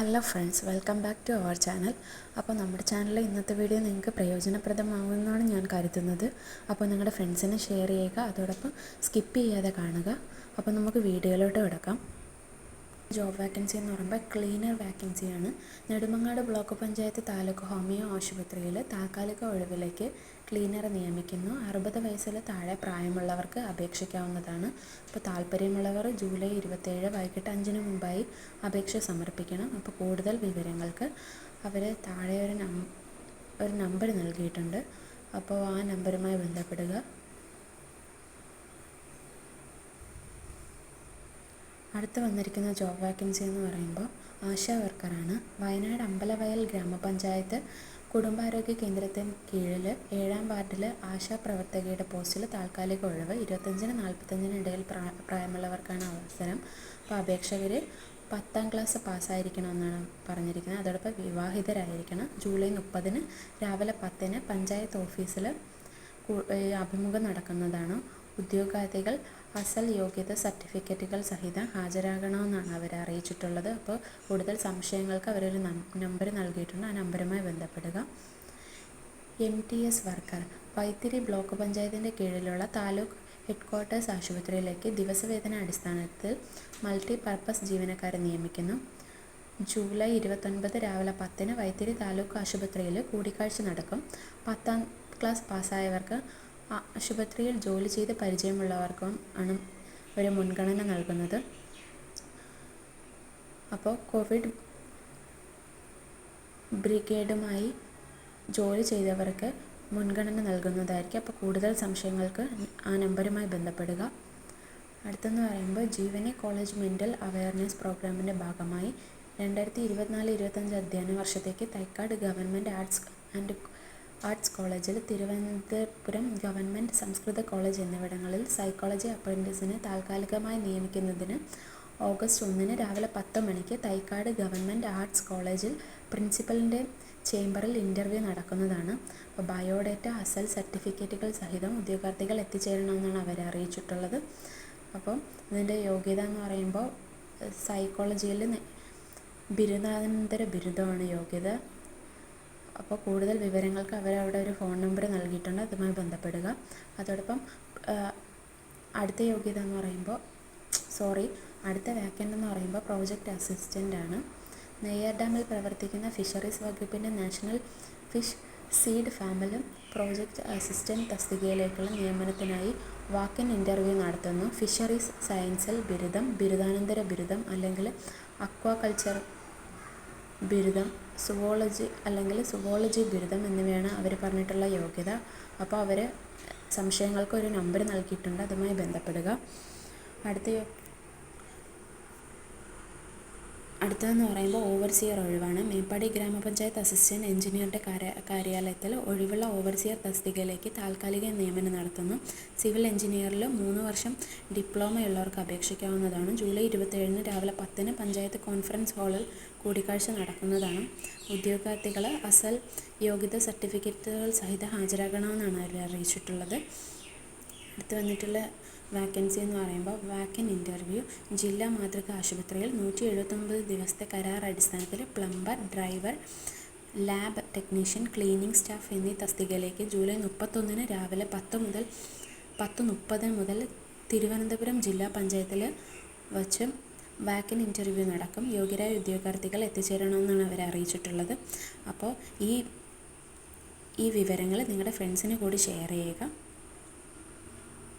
Hello friends welcome back to our channel. അപ്പോൾ നമ്മുടെ ചാനലിലെ ഇന്നത്തെ വീഡിയോ നിങ്ങൾക്ക് പ്രയോജനപ്രദമാകുമെന്നാണ് ഞാൻ കരുതുന്നത്. അപ്പോൾ നിങ്ങളുടെ ഫ്രണ്ട്സിനെ ഷെയർ ചെയ്യുക അതോടൊപ്പം സ്കിപ്പ് ചെയ്യാതെ കാണുക. അപ്പോൾ നമുക്ക് വീഡിയോയിലോട്ട് കിടക്കാം. ജോബ് വാക്കൻസി എന്ന് പറയുമ്പോൾ ക്ലീനർ വാക്കൻസിയാണ്. നെടുമങ്ങാട് ബ്ലോക്ക് പഞ്ചായത്ത് താലൂക്ക് ഹോമിയോ ആശുപത്രിയിൽ താൽക്കാലിക ഒഴിവിലേക്ക് ക്ലീനറെ നിയമിക്കുന്നു. അറുപത് വയസ്സിൽ താഴെ പ്രായമുള്ളവർക്ക് അപേക്ഷിക്കാവുന്നതാണ്. അപ്പോൾ താല്പര്യമുള്ളവർ ജൂലൈ ഇരുപത്തേഴ് വൈകിട്ട് അഞ്ചിന് മുമ്പായി അപേക്ഷ സമർപ്പിക്കണം. അപ്പോൾ കൂടുതൽ വിവരങ്ങൾക്ക് അവർ താഴെ ഒരു നം ഒരു നമ്പർ നൽകിയിട്ടുണ്ട്. അപ്പോൾ ആ നമ്പറുമായി ബന്ധപ്പെടുക. അടുത്ത് വന്നിരിക്കുന്ന ജോബ് വാക്കൻസി എന്ന് പറയുമ്പോൾ ആശാ വർക്കറാണ് വയനാട് അമ്പലവയൽ ഗ്രാമപഞ്ചായത്ത് കുടുംബാരോഗ്യ കേന്ദ്രത്തിന് കീഴിൽ ഏഴാം വാർഡിൽ ആശാ പ്രവർത്തകയുടെ പോസ്റ്റിൽ താൽക്കാലിക ഒഴിവ് ഇരുപത്തഞ്ചിന് നാൽപ്പത്തഞ്ചിന് ഇടയിൽ പ്രാ പ്രായമുള്ളവർക്കാണ് അവസരം. അപ്പോൾ അപേക്ഷകർ പത്താം ക്ലാസ് പാസ്സായിരിക്കണമെന്നാണ് പറഞ്ഞിരിക്കുന്നത്. അതോടൊപ്പം വിവാഹിതരായിരിക്കണം. ജൂലൈ മുപ്പതിന് രാവിലെ പത്തിന് പഞ്ചായത്ത് ഓഫീസിൽ അഭിമുഖം നടക്കുന്നതാണ്. ഉദ്യോഗാർത്ഥികൾ അസൽ യോഗ്യത സർട്ടിഫിക്കറ്റുകൾ സഹിതം ഹാജരാകണമെന്നാണ് അവരെ അറിയിച്ചിട്ടുള്ളത്. അപ്പോൾ കൂടുതൽ സംശയങ്ങൾക്ക് അവരൊരു നമ്പർ നൽകിയിട്ടുണ്ട്. ആ നമ്പറുമായി ബന്ധപ്പെടുക. M T S worker. Vythiri block പഞ്ചായത്തിന്റെ കീഴിലുള്ള താലൂക്ക് ഹെഡ് ക്വാർട്ടേഴ്സ് ആശുപത്രിയിലേക്ക് ദിവസവേതന അടിസ്ഥാനത്തിൽ മൾട്ടി പർപ്പസ് ജീവനക്കാരെ നിയമിക്കുന്നു. ജൂലൈ ഇരുപത്തൊൻപത് രാവിലെ പത്തിന് വൈത്തിരി താലൂക്ക് ആശുപത്രിയിൽ കൂടിക്കാഴ്ച നടക്കും. പത്താം ക്ലാസ് പാസ്സായവർക്ക് ആശുപത്രിയിൽ ജോലി ചെയ്ത് പരിചയമുള്ളവർക്കും ആണ് ഒരു മുൻഗണന നൽകുന്നത്. അപ്പോൾ കോവിഡ് ബ്രിഗേഡുമായി ജോലി ചെയ്തവർക്ക് മുൻഗണന നൽകുന്നതായിരിക്കും. അപ്പോൾ കൂടുതൽ സംശയങ്ങൾക്ക് ആ നമ്പറുമായി ബന്ധപ്പെടുക. അടുത്തെന്ന് പറയുമ്പോൾ ജീവനി കോളേജ് മെന്റൽ അവയർനെസ് പ്രോഗ്രാമിന്റെ ഭാഗമായി രണ്ടായിരത്തി ഇരുപത്തിനാല് ഇരുപത്തഞ്ച് അധ്യയന വർഷത്തേക്ക് Thycaud government arts and arts കോളേജിൽ തിരുവനന്തപുരം ഗവൺമെന്റ് സംസ്കൃത കോളേജ് എന്നിവിടങ്ങളിൽ സൈക്കോളജി അപ്രന്റീസിനെ താൽക്കാലികമായി നിയമിക്കുന്നതിന് ഓഗസ്റ്റ് ഒന്നിന് രാവിലെ പത്ത് മണിക്ക് തൈക്കാട് ഗവൺമെന്റ് ആർട്സ് കോളേജിൽ പ്രിൻസിപ്പലിന്റെ ചേംബറിൽ ഇന്റർവ്യൂ നടക്കുന്നതാണ്. അപ്പോൾ ബയോഡേറ്റ അസൽ സർട്ടിഫിക്കറ്റുകൾ സഹിതം ഉദ്യോഗാർത്ഥികൾ എത്തിച്ചേരണമെന്നാണ് അവരെ അറിയിച്ചിട്ടുള്ളത്. അപ്പോൾ ഇതിന്റെ യോഗ്യത എന്ന് പറയുമ്പോൾ സൈക്കോളജിയിൽ ബിരുദാനന്തര ബിരുദമാണ് യോഗ്യത. അപ്പോൾ കൂടുതൽ വിവരങ്ങൾക്ക് അവരവിടെ ഒരു ഫോൺ നമ്പർ നൽകിയിട്ടുണ്ട് അതുമായി ബന്ധപ്പെടുക. അതോടൊപ്പം അടുത്ത യോഗ്യത എന്ന് പറയുമ്പോൾ സോറി അടുത്ത വാക്കന്റ് എന്ന് പറയുമ്പോൾ പ്രോജക്റ്റ് അസിസ്റ്റന്റ് ആണ്. നെയ്യാർ ഡാമിൽ പ്രവർത്തിക്കുന്ന ഫിഷറീസ് വകുപ്പിന്റെ നാഷണൽ ഫിഷ് സീഡ് ഫാമിലും പ്രോജക്റ്റ് അസിസ്റ്റന്റ് തസ്തികയിലേക്കുള്ള നിയമനത്തിനായി വാക്കൻ ഇന്റർവ്യൂ നടത്തുന്നു. ഫിഷറീസ് സയൻസിൽ ബിരുദം ബിരുദാനന്തര ബിരുദം അല്ലെങ്കിൽ അക്വാകൾച്ചർ ബിരുദം സുവോളജി അല്ലെങ്കിൽ സുവോളജി ബിരുദം എന്നിവയാണ് അവർ പറഞ്ഞിട്ടുള്ള യോഗ്യത. അപ്പോൾ അവർ സംശയങ്ങൾക്ക് ഒരു നമ്പർ നൽകിയിട്ടുണ്ട് അതുമായി ബന്ധപ്പെടുക. അടുത്ത അടുത്തതെന്ന് പറയുമ്പോൾ ഓവർസിയർ ഒഴിവാണ്. മേപ്പാടി ഗ്രാമപഞ്ചായത്ത് അസിസ്റ്റന്റ് എഞ്ചിനീയറുടെ കാര്യ കാര്യാലയത്തിൽ ഒഴിവുള്ള ഓവർസിയർ തസ്തികയിലേക്ക് താൽക്കാലിക നിയമനം നടത്തുന്നു. സിവിൽ എഞ്ചിനീയറിൽ മൂന്ന് വർഷം ഡിപ്ലോമയുള്ളവർക്ക് അപേക്ഷിക്കാവുന്നതാണ്. ജൂലൈ ഇരുപത്തേഴിന് രാവിലെ പത്തിന് പഞ്ചായത്ത് കോൺഫറൻസ് ഹാളിൽ കൂടിക്കാഴ്ച നടക്കുന്നതാണ്. ഉദ്യോഗാർത്ഥികൾ അസൽ യോഗ്യത സർട്ടിഫിക്കറ്റുകൾ സഹിതം ഹാജരാകണമെന്നാണ് അവർ അറിയിച്ചിട്ടുള്ളത്. അടുത്ത് വന്നിട്ടുള്ള വാക്കൻസി എന്ന് പറയുമ്പോൾ വാക്കൻ ഇന്റർവ്യൂ ജില്ലാ മാതൃക ആശുപത്രിയിൽ നൂറ്റി എഴുപത്തൊമ്പത് ദിവസത്തെ കരാർ അടിസ്ഥാനത്തിൽ plumber driver lab technician cleaning staff എന്നീ തസ്തികയിലേക്ക് ജൂലൈ മുപ്പത്തൊന്നിന് രാവിലെ പത്ത് മുതൽ പത്ത് മുപ്പത് മുതൽ തിരുവനന്തപുരം ജില്ലാ പഞ്ചായത്തിൽ വച്ച് വാക്കിൻ ഇന്റർവ്യൂ നടക്കും. യോഗ്യരായ ഉദ്യോഗാർത്ഥികൾ എത്തിച്ചേരണമെന്നാണ് അവരെ അറിയിച്ചിട്ടുള്ളത്. അപ്പോൾ ഈ ഈ വിവരങ്ങൾ നിങ്ങളുടെ ഫ്രണ്ട്സിന് കൂടി ഷെയർ ചെയ്യുക.